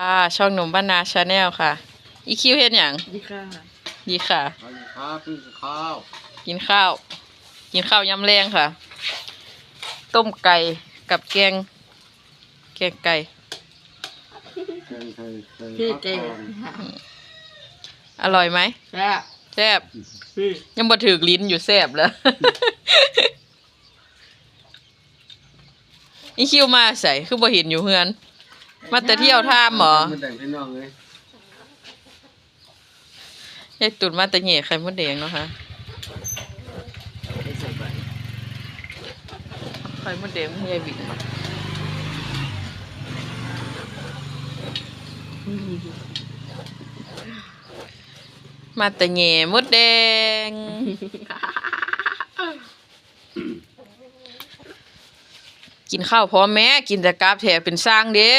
อ่าช่องหนุ่มบ้านนาชาแนลค่ะ อีคิวเฮ็ดหยังดีค่ะดีค่ะสวัสดีครับพี่ข้าวกินข้าว กินข้าวยำแรงค่ะ ต้มไก่กับแกง แกงไก่ เคยเคยเคยพี่เก่งอร่อยไหมแซ่บแซ่บพี่ยังบ่ถือลิ้นอยู่แซ่บแล้ว อีคิวมาใส่คือบ่เห็นอยู่เฮือน มาแต่เที่ยวท่ามหมอมันแต่งพี่น้องเลยยายตุ่นมาแต่เหย่ไข่มดแดงเนาะค่ะไข่มดแดงให้ยายบิ่งมามาแต่เหย่มดแดงกินข้าวพร้อมแม่กินแต่กราบแถเป็นสร้างเด้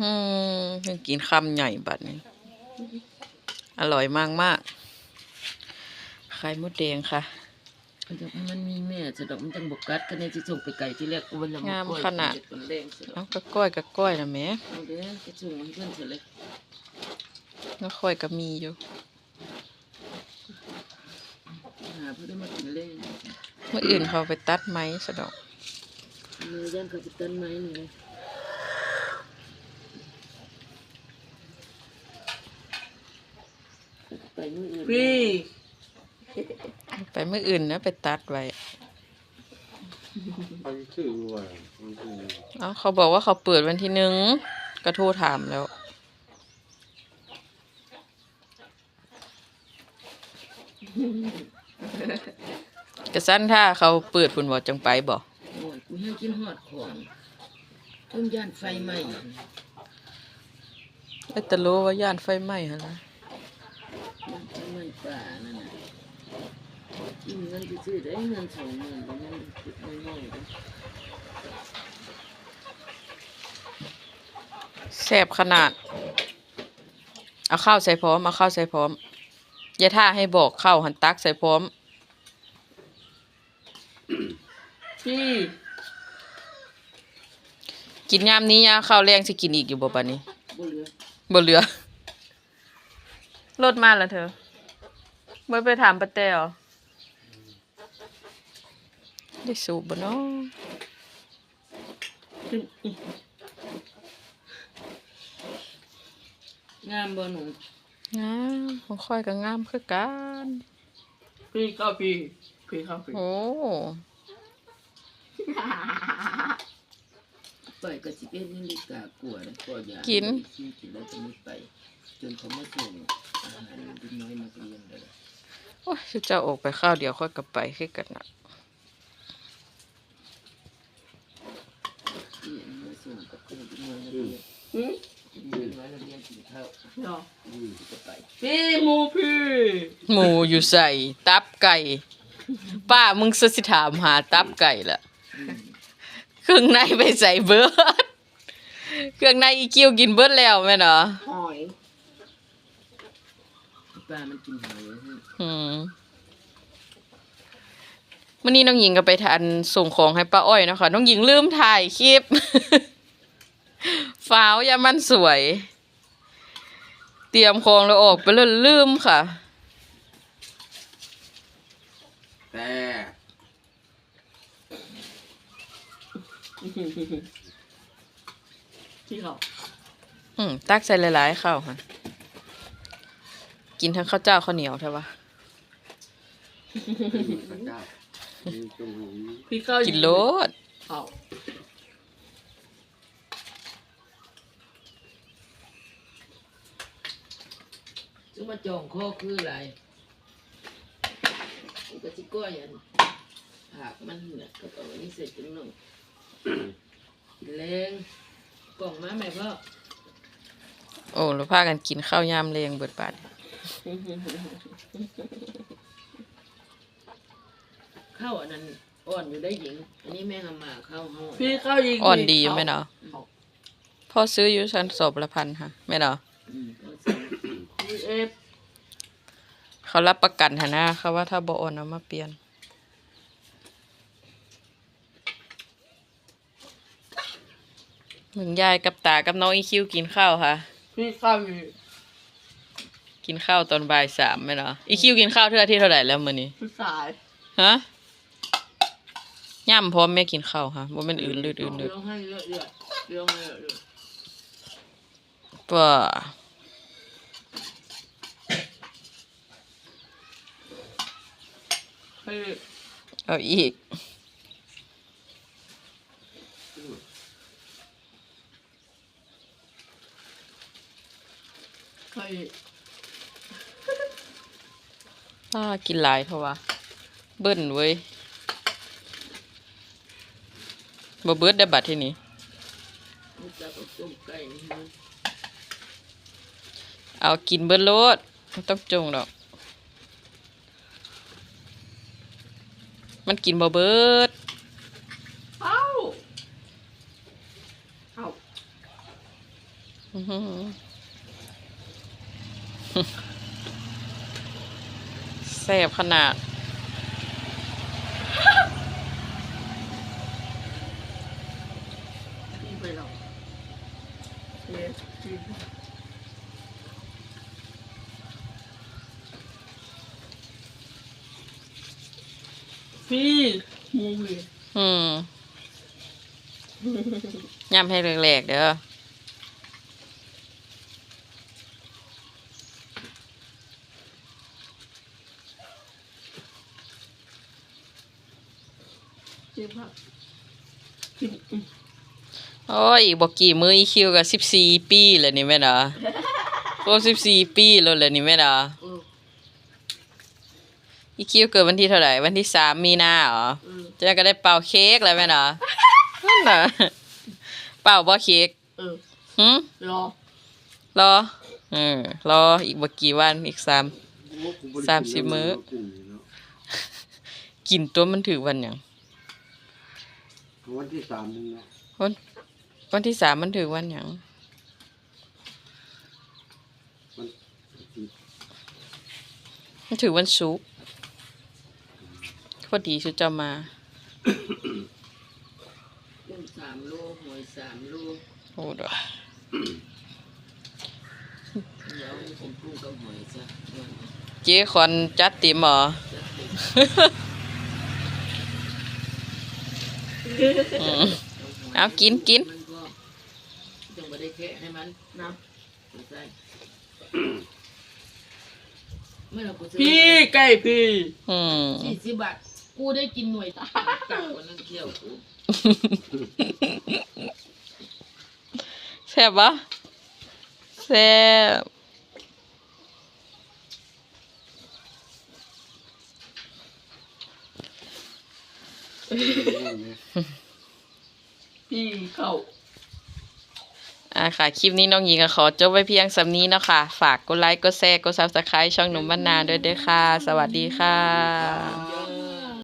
อืมยังกินคำใหญ่บัดนี้ อร่อยมากมากๆไข่มดแดงค่ะมันมีแม่จะดอกมันจังบกกัดก็ในที่ส่งไปไก่ที่แรกก็วันละงามขนาดมันแรงสุดเอาก็ก้อยก็ก้อยนะแม่เอาเด้อจะส่งให้เพื่อนเถอะเลยแล้วค่อยก็มีอยู่หาเพื่อนมากินเล่นเมื่ออื่นเขาไปตัดไม้สะดอกมือย่านเขาจะต้นไม้นี่เลยไปนู่นพี่ ไปเมื่ออื่นนะไปตัดไว้เขาชื่อว่ามันคือเอ้าเขาบอกว่าเขาเปิดวันที่หนึ่งก็โทรถามแล้ว กระสั้นถ้าเขาเปิดฝุ่นบอกจังไปบอกโอ้ยกูให้กินหอดของต้นย่านไฟไหม้ไอ้ตะโลว่าย่านไฟไหม้ฮะนะย่านไฟไหม้ป่านั่นน่ะกิน เงินไปซื้อได้เงินสองหมื่นแล้วมันติดน้อยๆเลยแซ่บขนาด เอาข้าวใส่พร้อม เอาข้าวใส่พร้อม อย่าท่าให้บอกข้าวหันตักใส่พร้อม พี่ กินยามนี้ยาข้าวแรงสิกินอีกอยู่บ่ปะนี้บ่เหลือบ่เหลือ รถมาแล้วเธอบ่ไปถามป้าแต้ว ได้สูบบ่เนาะงามบ่หนูงามของค่อยก็งามคือกันพี่ก็พี่พี่เข้าพี่โอ้ปล่อยก็สิเป็นนิลิกากลัวนะก็อย่ากินกินกินแล้วจะไม่ไป จนเขามาส่งอาหารเด็กน้อยนักเรียนเลยโอ้ยสิเจ้าออกไปข้าวเดียวค่อยก็ไปคือกันน่ะ ที่มาส่งกับเด็กน้อยนักเรียนเด็กน้อยนักเรียนกินข้าวจะไปพี่มูพี่หมูอยู่ใส่ตับไก่ ป้ามึงสิถามหาตับไก่ละเครื่องในไปใส่เบิดเครื่องในอีคิวกินเบิดแล้วแม่นเหรอหอยปลามันกินหอยฮะอืม มื่อนี้น้องหญิงก็ไปทานส่งของให้ป้าอ้อยเนาะคะน้องหญิงลืมถ่ายคลิปฟ้าวอย่ามันสวย เตรียมของแล้วออกไปเลยลืมค่ะ แต่ที่เขาอืมตักใส่หลายๆข้าวค่ะ กินทั้งข้าวเจ้าข้าวเหนียวใช่ปะพระเจ้ามีตรงนี้ พี่เข้ากินโลดเขาซึ่งมาจองข้อคืออะไรมันก็สิก้อยอันผักมันเนี่ยก็เอาอันนี้เสร็จจังหนึ่งแรงกล่องมาไหมพ่อโอ้แล้วพากันกินข้าวยามเรียงเบิดบาด ข้าวอันนั้นอ่อนอยู่ได้หญิง อันนี้แม่ทำมาข้าวห่อพี่เข้ายิงอ่อนดีอยู่ไหมเนาะพ่อซื้ออยู่ชั้นสอบละพันค่ะแม่เนาะอืมก็ซื้อพี่เอฟเขาเขารับประกันหนนะเขาว่าถ้าบ่โอนเอามาเปลี่ยน มึงยายกับตากับน้องอีคิวกินข้าวค่ะ พี่ข้าวอยู่กินข้าวตอนบ่ายสามไหมเนาะอีคิวกินข้าวเท่าที่เท่าไหร่แล้วมื้อนี้พี่สายฮะ ย่ำพร้อมแม่กินข้าวค่ะบ่แม่นอื่นลืดอื่นลืดเรื่องให้เยอะเยอะเรื่องให้เยอะเยอะป่าให้เอาอีกให้ป้ากินหลายเท่าวะเบิ้นเว้ย บ่เบิดได้บัดที่นี้รู้จักกับต้มไก่นี่นะเอากินเบิดโลดไม่ต้องจงดอก มันกินบ่เบิดเอ้าเอ้าอื้อหือแซ่บขนาด พี่ไปหรอก เย้พี่พี่มูเลยอืมย่ำให้แหลกๆเด้อเจ็บครับกินอืม โอ้ยอีกบอกกี่มืออีคิวกับสิบสี่ปีแล้วนี่แม่นอะรวมสิบสี่ปีแล้วเลยนี่แม่นอะเอออีคิวเกิดวันที่เท่าไหร่วันที่สามมีนาเหรอเออเจะก็ได้เป่าเค้กแล้วแม่นอะนั่นน่ะเป่าบ่เค้กเออหึรอ รอเออรออีกบ่กี่วันอีกสามสามสิบมื้อกินตัวมันถือวันหยังวันที่สามนึงเนาะวัน วันที่สามมันถือวันหยังวันที่มันถือวันศุกร์พอดีชุดจะมากุ้งสามโลหอยสามโลโอ้ดอกเดี๋ยวผมปรุงกับหอยจ้ะวันนี้เจ๊คอนจัดเต็มเหรอจะเป็นอืมเอากินกินมันก็ยัง ไม่ได้แคะให้มันนะใช่เมื่อเรากูซื้อพี่ไก่พี่ อืมสี่สิบบาทกูได้กินหน่วยตาจากวันนั้นเที่ยวกูแซ่บปะแซ่บพี่เข้า อ่าค่ะ คลิปนี้น้องหญิงก็ขอจบไว้เพียงสำนี้เนาะค่ะ ฝากกดไลค์ กดแชร์ กดซับสไครต์ช่องหนุ่มบ้านนาด้วยเด้อค่ะ สวัสดีค่ะ